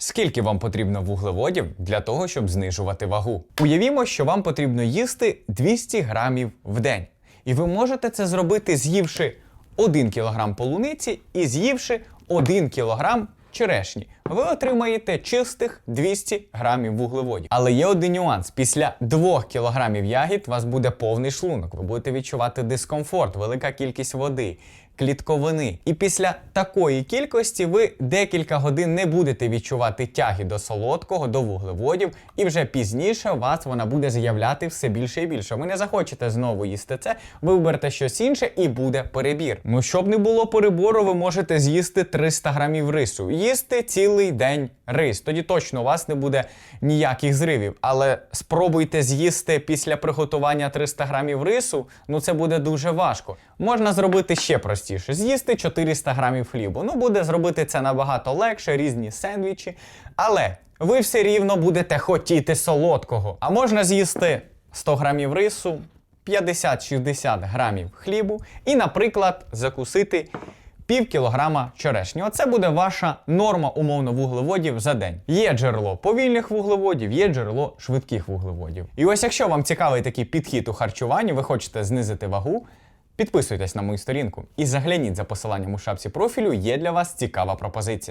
Скільки вам потрібно вуглеводів для того, щоб знижувати вагу? Уявімо, що вам потрібно їсти 200 грамів в день. І ви можете це зробити, з'ївши 1 кг полуниці і з'ївши 1 кг черешні. Ви отримаєте чистих 200 грамів вуглеводів. Але є один нюанс: після 2 кг ягід у вас буде повний шлунок. Ви будете відчувати дискомфорт, велика кількість води. Клітковини. І після такої кількості ви декілька годин не будете відчувати тяги до солодкого, до вуглеводів, і вже пізніше у вас вона буде з'являти все більше і більше. Ви не захочете знову їсти це, ви виберете щось інше і буде перебір. Ну щоб не було перебору, ви можете з'їсти 300 грамів рису. Їсти цілий день рис. Тоді точно у вас не буде ніяких зривів. Але спробуйте з'їсти після приготування 300 грамів рису, ну це буде дуже важко. Можна зробити ще простіше: з'їсти 400 грамів хлібу. Ну буде зробити це набагато легше, різні сендвічі. Але ви все рівно будете хотіти солодкого. А можна з'їсти 100 грамів рису, 50-60 грамів хлібу і, наприклад, закусити пів кілограма черешні. Оце буде ваша норма умовно вуглеводів за день. Є джерело повільних вуглеводів, є джерело швидких вуглеводів. І ось якщо вам цікавий такий підхід у харчуванні, ви хочете знизити вагу. Підписуйтесь на мою сторінку і загляніть за посиланням у шапці профілю, є для вас цікава пропозиція.